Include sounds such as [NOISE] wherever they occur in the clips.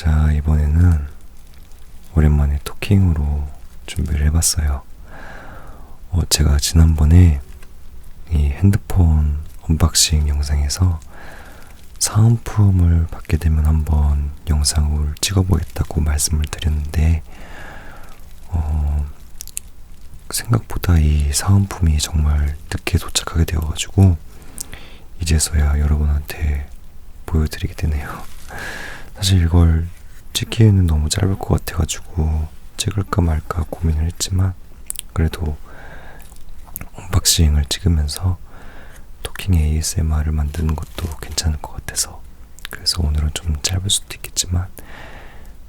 자, 이번에는 오랜만에 토킹으로 준비를 해봤어요. 어, 제가 지난번에 이 핸드폰 언박싱 영상에서 사은품을 받게 되면 한번 영상을 찍어보겠다고 말씀을 드렸는데, 어, 생각보다 이 사은품이 정말 늦게 도착하게 되어가지고, 이제서야 여러분한테 보여드리게 되네요. [LAUGHS] 사실 이걸 찍기에는 너무 짧을 것 같아가지고 찍을까 말까 고민을 했지만 그래도 언박싱을 찍으면서 토킹 ASMR을 만드는 것도 괜찮을 것 같아서 그래서 오늘은 좀 짧을 수도 있겠지만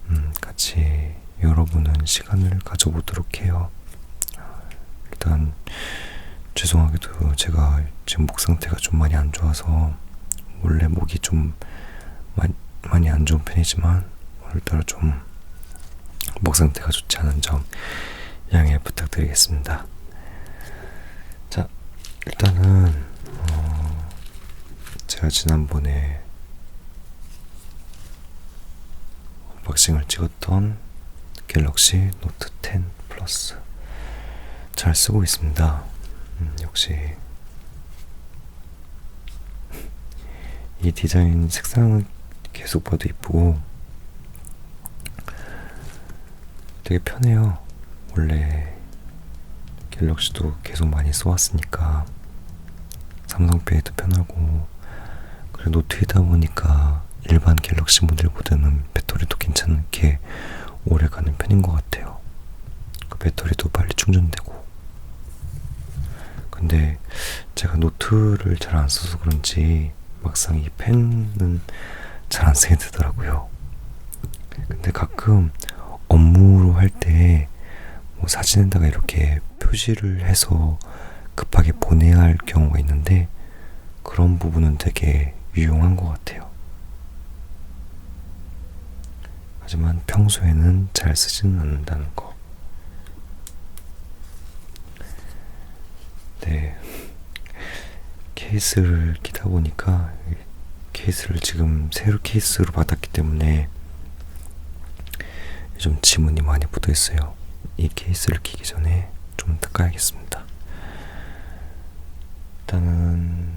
음, 같이 여러분은 시간을 가져보도록 해요. 일단 죄송하게도 제가 지금 목 상태가 좀 많이 안 좋아서 원래 목이 좀 많이, 많이 안 좋은 편이지만 오늘따라 좀 목 상태가 좋지 않은 점 양해 부탁드리겠습니다. 자, 일단은 어, 제가 지난번에 언박싱을 찍었던 갤럭시 노트 10 플러스 잘 쓰고 있습니다. 음, 역시 [LAUGHS] 이 디자인 색상은 계속 봐도 이쁘고 되게 편해요. 원래 갤럭시도 계속 많이 써왔으니까 삼성페이도 편하고 그리고 노트이다 보니까 일반 갤럭시 모델보다는 배터리도 괜찮게 오래 가는 편인 것 같아요. 그 배터리도 빨리 충전되고 근데 제가 노트를 잘 안 써서 그런지 막상 이 펜은 잘 안 쓰게 되더라고요. 근데 가끔 업무로 할 때 뭐 사진에다가 이렇게 표시를 해서 급하게 보내야 할 경우가 있는데 그런 부분은 되게 유용한 것 같아요. 하지만 평소에는 잘 쓰지는 않는다는 거. 네. 케이스를 끼다 보니까 케이스를 지금 새로 케이스로 받았기 때문에 좀 지문이 많이 묻어 있어요. 이 케이스를 끼기 전에 좀 닦아야겠습니다. 일단은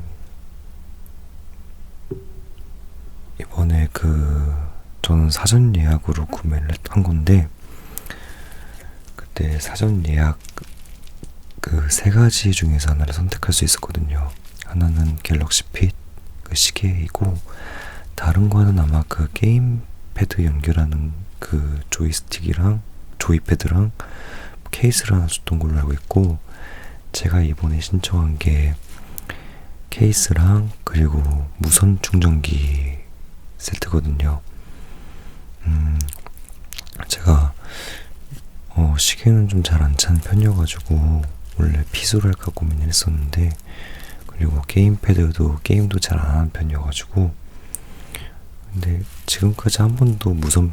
이번에 그 저는 사전 예약으로 구매를 한 건데 그때 사전 예약 그 세 가지 중에서 하나를 선택할 수 있었거든요. 하나는 갤럭시 핏 그 시계이고 다른 거는 아마 그 게임 패드 연결하는 그 조이스틱이랑 조이패드랑 케이스를 하나 줬던 걸로 알고 있고 제가 이번에 신청한 게 케이스랑 그리고 무선 충전기 세트거든요. 음, 제가 어, 시계는 좀 잘 안 차는 편이어가지고 원래 핏으로 할까 고민을 했었는데 그리고 게임패드도 게임도 잘 안 하는 편이어가지고 근데 지금까지 한 번도 무선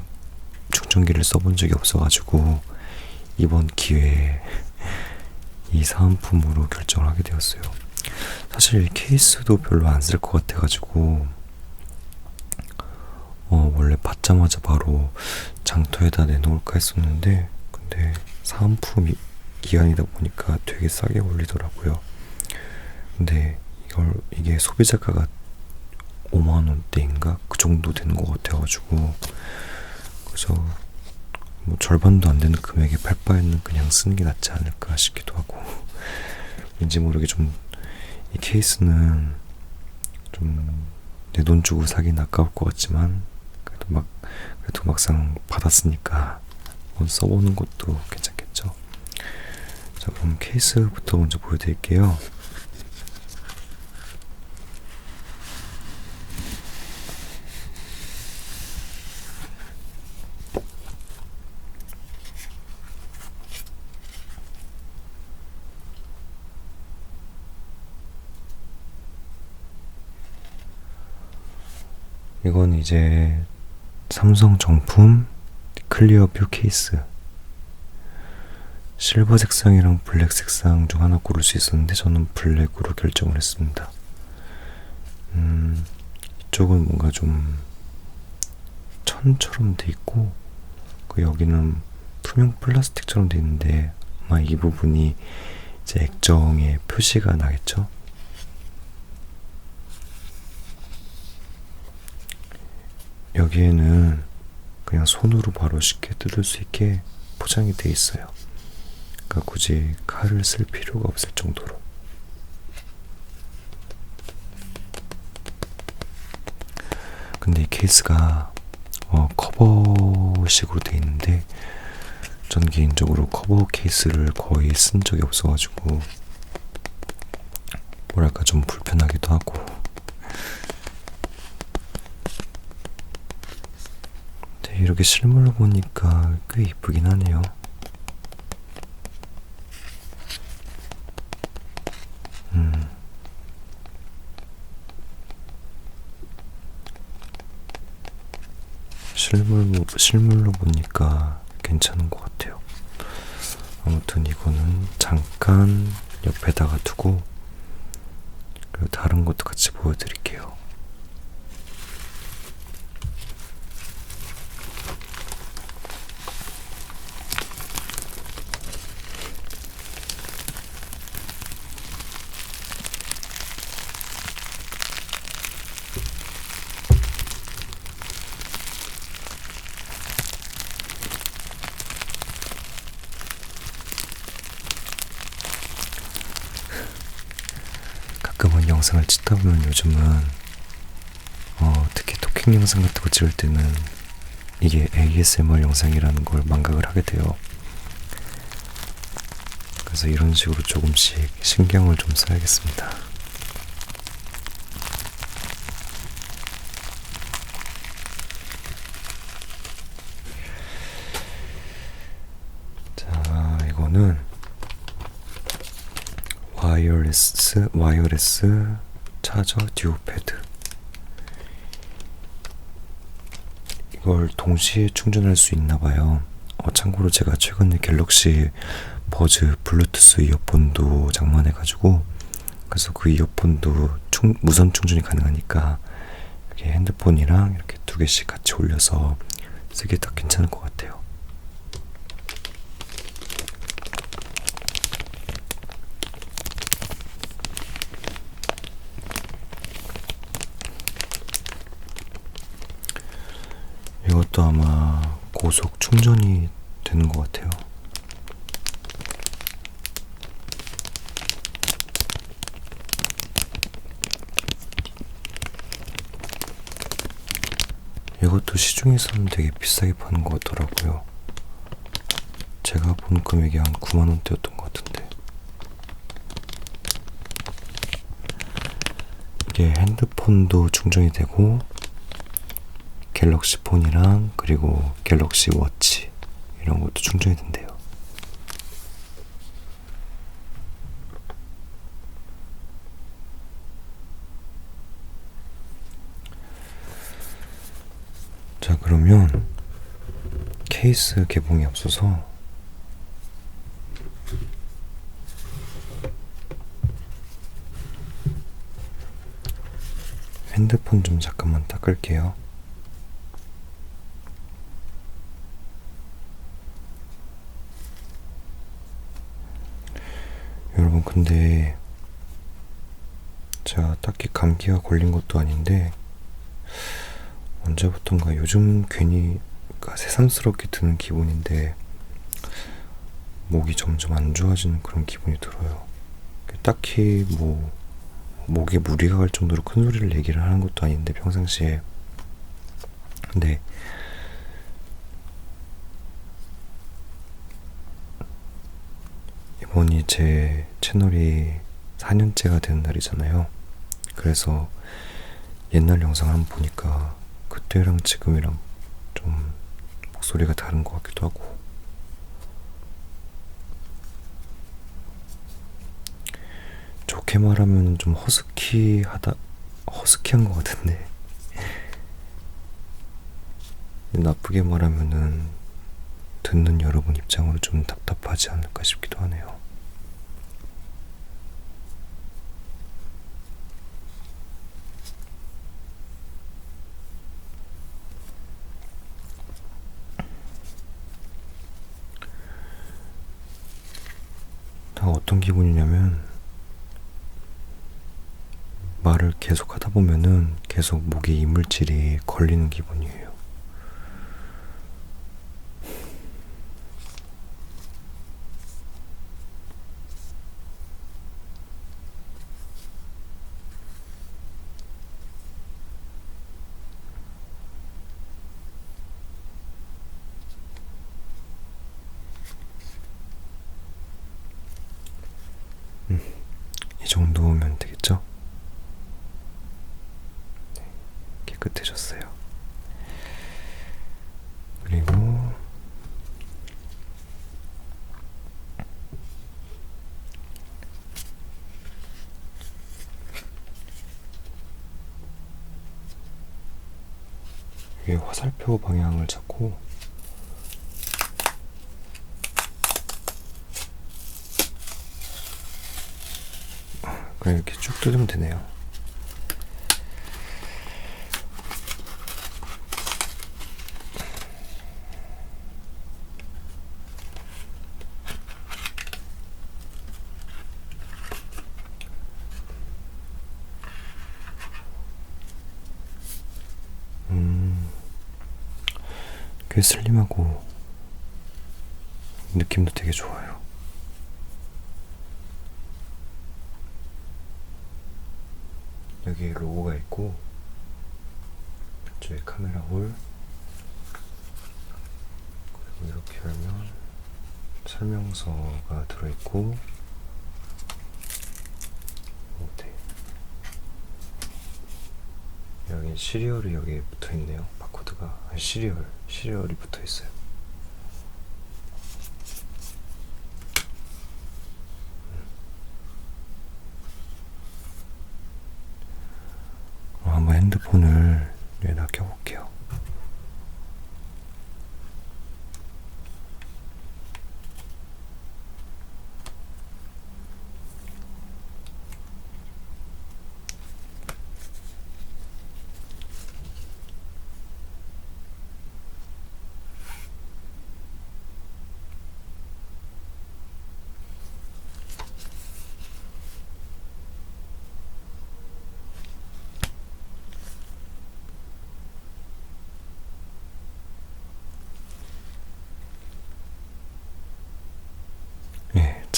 충전기를 써본 적이 없어가지고 이번 기회에 [LAUGHS] 이 사은품으로 결정을 하게 되었어요. 사실 케이스도 별로 안 쓸 것 같아가지고 어 원래 받자마자 바로 장터에다 내놓을까 했었는데 근데 사은품 기간이다 보니까 되게 싸게 올리더라고요. 근데 이걸 이게 소비자가가 5만 원대인가 그 정도 되는 것 같아가지고 그래서 뭐 절반도 안 되는 금액에 팔 바에는 그냥 쓰는 게 낫지 않을까 싶기도 하고 왠지 모르게 좀 이 케이스는 좀 내 돈 주고 사긴 아까울 것 같지만 그래도 막 그래도 막상 받았으니까 한번 써보는 것도 괜찮겠죠. 자 그럼 케이스부터 먼저 보여드릴게요. 이건 이제 삼성 정품 클리어 뷰 케이스 실버 색상이랑 블랙 색상 중 하나 고를 수 있었는데 저는 블랙으로 결정을 했습니다. 음, 이쪽은 뭔가 좀 천, 판처럼 돼 있고 그 여기는 투명 플라스틱처럼 돼 있는데 아마 이 부분이 이제 액정의 표시가 나겠죠. 여기에는 그냥 손으로 바로 쉽게 뜯을 수 있게 포장이 돼 있어요. 그러니까 굳이 칼을 쓸 필요가 없을 정도로. 근데 이 케이스가 어, 커버식으로 돼 있는데 전 개인적으로 커버 케이스를 거의 쓴 적이 없어가지고 뭐랄까 좀 불편하기도 하고 근데 이렇게 실물로 보니까 꽤 이쁘긴 하네요 음 실물로, 실물로 보니까 괜찮은 것 같아요. 아무튼 이거는 잠깐 옆에다가 두고 그리고 다른 것도 같이 보여드릴게요. 가끔은 영상을 찍다 보면 요즘은 어, 특히 토킹 영상 같은 거 찍을 때는 이게 ASMR 영상이라는 걸 망각을 하게 돼요. 그래서 이런 식으로 조금씩 신경을 좀 써야겠습니다. 자, 이거는 와이어레스 와이어레스 차저 듀오 패드 이걸 동시에 충전할 수 있나 봐요. 어, 참고로 제가 최근에 갤럭시 버즈 블루투스 이어폰도 장만해가지고 그래서 그 이어폰도 충, 무선 충전이 가능하니까 이렇게 핸드폰이랑 이렇게 두 개씩 같이 올려서 쓰기 딱 괜찮을 것 같아요. 이것도 아마 고속 충전이 되는 것 같아요. 이것도 시중에서는 되게 비싸게 파는 것 같더라고요. 제가 본 금액이 한 9만원대였던 것 같은데. 이게 핸드폰도 충전이 되고, 갤럭시 폰이랑 그리고 갤럭시 워치 이런 것도 충전이 된대요. 자, 그러면 케이스 개봉이 앞서서 핸드폰 좀 잠깐만 닦을게요. 여러분 근데 제가 딱히 감기가 걸린 것도 아닌데 언제부턴가 요즘 괜히 그러니까 새삼스럽게 드는 기분인데 목이 점점 안 좋아지는 그런 기분이 들어요. 딱히 뭐 목에 무리가 갈 정도로 큰 소리를 내기를 하는 것도 아닌데 평상시에 근데 이번이 제 채널이 4년째가 되는 날이잖아요. 그래서 옛날 영상을 한번 보니까 그때랑 지금이랑 좀 목소리가 다른 것 같기도 하고 좋게 말하면 좀 허스키하다 허스키한 것 같은데 나쁘게 말하면은 듣는 여러분 입장으로 좀 답답하지 않을까 싶기도 하네요. 다 어떤 기분이냐면 말을 계속 하다 보면은 계속 목에 이물질이 걸리는 기분이에요. 이 정도면 되겠죠? 네, 깨끗해졌어요. 그리고 위에 화살표 방향을 잡고 그냥 이렇게 쭉 뜯으면 되네요. 음, 꽤 슬림하고 느낌도 되게 좋아요. 여기에 로고가 있고 이쪽에 카메라 홀. 그리고 이렇게 열면 설명서가 들어있고 네. 여기 시리얼이 여기에 붙어있네요. 바코드가. 아니, 시리얼. 시리얼이 붙어있어요 그럼 한번 핸드폰을 여기다 껴볼게요.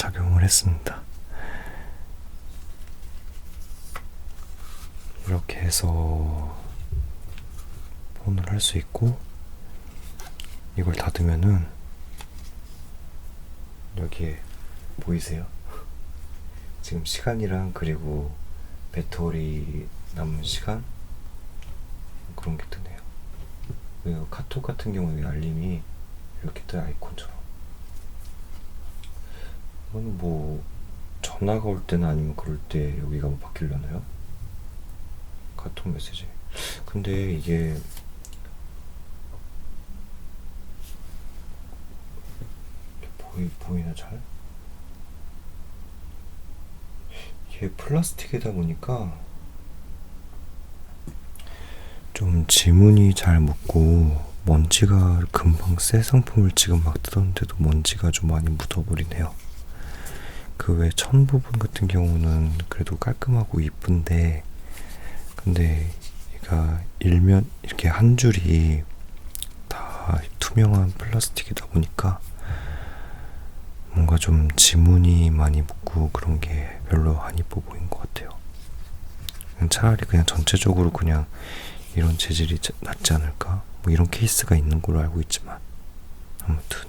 예, 착용을 했습니다. 이렇게 해서 폰을 할 수 있고 이걸 닫으면은 여기에 보이세요? 지금 시간이랑 그리고 배터리 남은 시간 그런 게 뜨네요. 그리고 카톡 같은 경우에 알림이 이렇게 떠요 아이콘처럼. 이건 뭐 전화가 올 때나 아니면 그럴 때 여기가 뭐 바뀌려나요? 카톡 메시지. 근데 이게 보이 보이나 잘? 이게 플라스틱이다 보니까 좀 지문이 잘 묻고 먼지가 금방 새 상품을 지금 막 뜯었는데도 먼지가 좀 많이 묻어버리네요. 그 외 천 부분 같은 경우는 그래도 깔끔하고 이쁜데 근데 얘가 일면 이렇게 한 줄이 다 투명한 플라스틱이다 보니까 뭔가 좀 지문이 많이 묻고 그런 게 별로 안 이뻐 보인 것 같아요. 차라리 그냥 전체적으로 그냥 이런 재질이 자- 낫지 않을까? 뭐 이런 케이스가 있는 걸로 알고 있지만 아무튼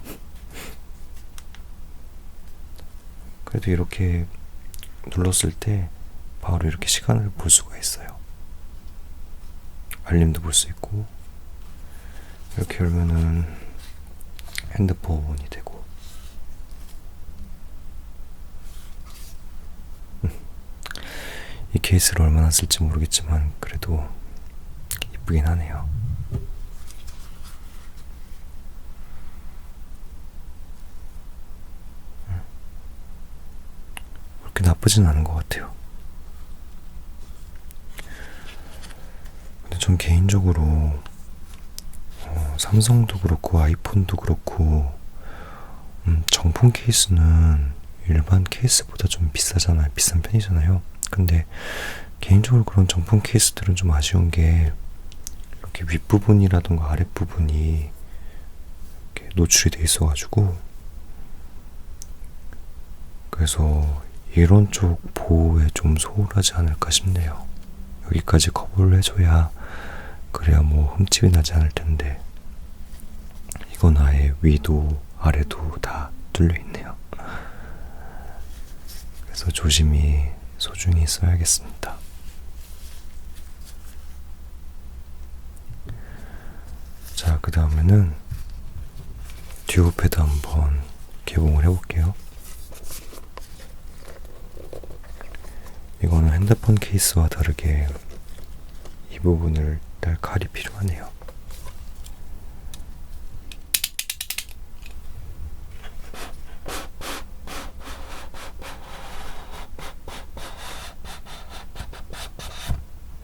그래도 이렇게 눌렀을 때 바로 이렇게 시간을 볼 수가 있어요. 알림도 볼 수 있고 이렇게 열면은 핸드폰이 되고 음. 이 케이스를 얼마나 쓸지 모르겠지만 그래도 이쁘긴 하네요. 음. 그렇게 나쁘진 않은 것 같아요. 근데 전 개인적으로 어, 삼성도 그렇고 아이폰도 그렇고 음, 정품 케이스는 일반 케이스보다 좀 비싸잖아요. 비싼 편이잖아요. 근데 개인적으로 그런 정품 케이스들은 좀 아쉬운 게 이렇게 윗부분이라던가 아랫부분이 노출이 돼 있어가지고 그래서 이런 쪽 보호에 좀 소홀하지 않을까 싶네요. 여기까지 커버를 해줘야 그래야 뭐 흠집이 나지 않을 텐데 이건 아예 위도 아래도 다 뚫려 있네요. 그래서 조심히 소중히 써야겠습니다. 자, 그 다음에는 듀오 패드 한번 개봉을 해볼게요. 이거는 핸드폰 케이스와 다르게 이 부분을 딸 칼이 필요하네요.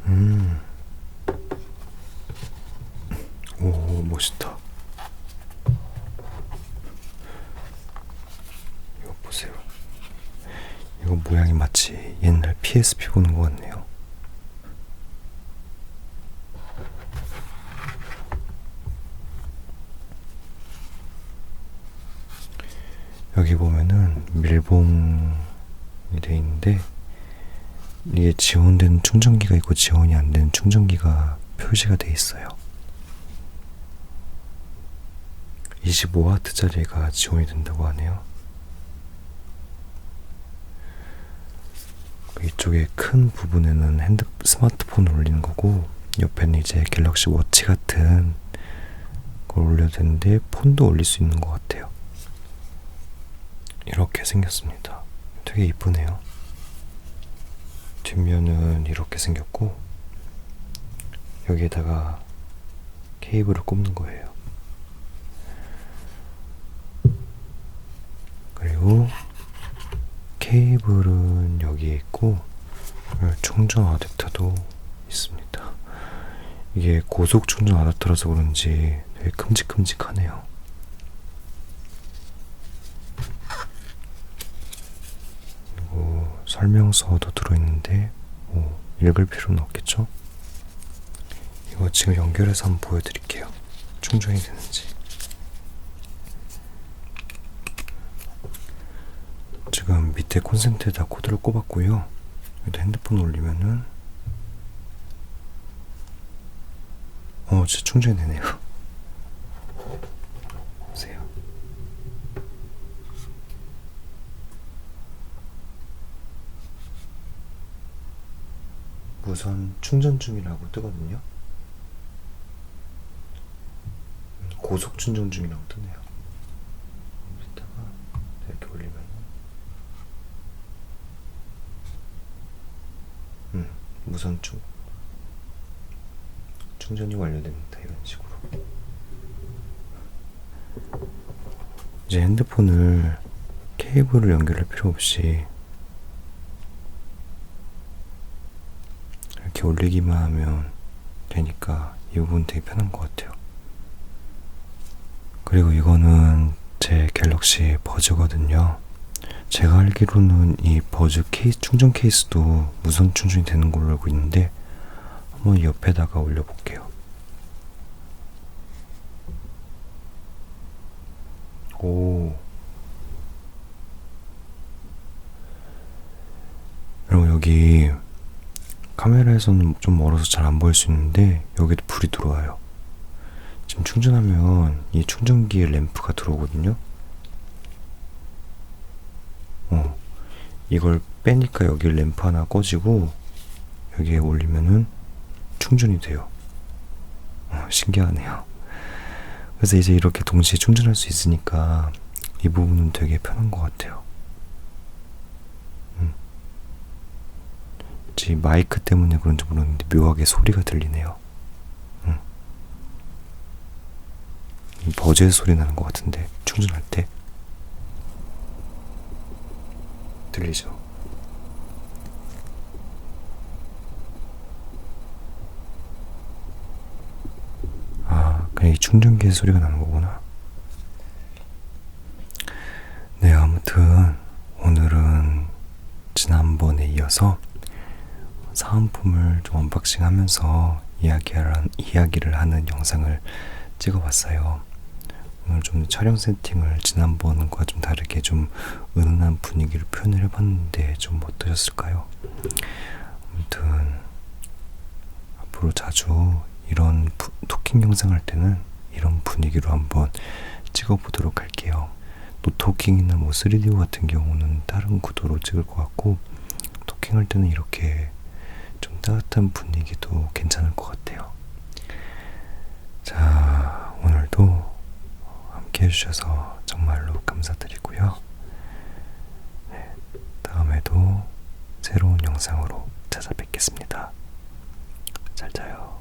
음. 오, 멋있다. 이거 보세요. 이거 모양이 마치 옛날 PSP 보는 것 같네요. 여기 보면은 밀봉이 돼 있는데 이게 지원되는 충전기가 있고 지원이 안 되는 충전기가 표시가 돼 있어요. 25W짜리가 지원이 된다고 하네요. 이쪽에 큰 부분에는 핸드 스마트폰을 올리는 거고 옆에는 이제 갤럭시 워치 같은 걸 올려야 되는데 폰도 올릴 수 있는 것 같아요. 이렇게 생겼습니다. 되게 이쁘네요. 뒷면은 이렇게 생겼고 여기에다가 케이블을 꼽는 거예요. 그리고 케이블은 여기에 있고 충전 어댑터도 있습니다. 이게 고속 충전 어댑터라서 그런지 되게 큼직큼직하네요. 그리고 설명서도 들어있는데 뭐 읽을 필요는 없겠죠? 이거 지금 연결해서 한번 보여드릴게요. 충전이 되는지. 지금 밑에 콘센트에다 코드를 꼽았고요. 여기다 핸드폰 올리면은 어, 진짜 충전이 되네요. 무선 충전 중이라고 뜨거든요. 고속 충전 중이라고 뜨네요. 이따가 이렇게 올리면 음, 무선 충 충전이 완료됩니다. 이런 식으로. 이제 핸드폰을 케이블을 연결할 필요 없이 이렇게 올리기만 하면 되니까 이 부분 되게 편한 것 같아요. 그리고 이거는 제 갤럭시 버즈거든요. 제가 알기로는 이 버즈 케이스, 충전 케이스도 무선 충전이 되는 걸로 알고 있는데 한번 옆에다가 올려볼게요. 오. 그리고 여기 카메라에서는 좀 멀어서 잘 안 보일 수 있는데 여기도 불이 들어와요. 지금 충전하면 이 충전기에 램프가 들어오거든요. 어, 이걸 빼니까 여기 램프 하나 꺼지고 여기에 올리면은 충전이 돼요. 어, 신기하네요. 그래서 이제 이렇게 동시에 충전할 수 있으니까 이 부분은 되게 편한 것 같아요. 지 마이크 때문에 그런지 모르겠는데 묘하게 소리가 들리네요. 음. 버즈 소리 나는 것 같은데 충전할 때 들리죠? 아, 그냥 이 충전기의 소리가 나는 거구나. 네, 아무튼 오늘 사은품을 좀 언박싱 하면서 이야기를, 하는 영상을 찍어봤어요. 오늘 좀 촬영 세팅을 지난번과 좀 다르게 좀 은은한 분위기를 표현을 해봤는데 좀 어떠셨을까요? 아무튼 앞으로 자주 이런 부- 토킹 영상 할 때는 이런 분위기로 한번 찍어보도록 할게요. 노토킹이나 뭐 3D 같은 경우는 다른 구도로 찍을 것 같고 토킹 할 때는 이렇게 좀 따뜻한 분위기도 괜찮을 것 같아요. 자, 오늘도 함께 해주셔서 정말로 감사드리고요. 네, 다음에도 새로운 영상으로 찾아뵙겠습니다. 잘 자요.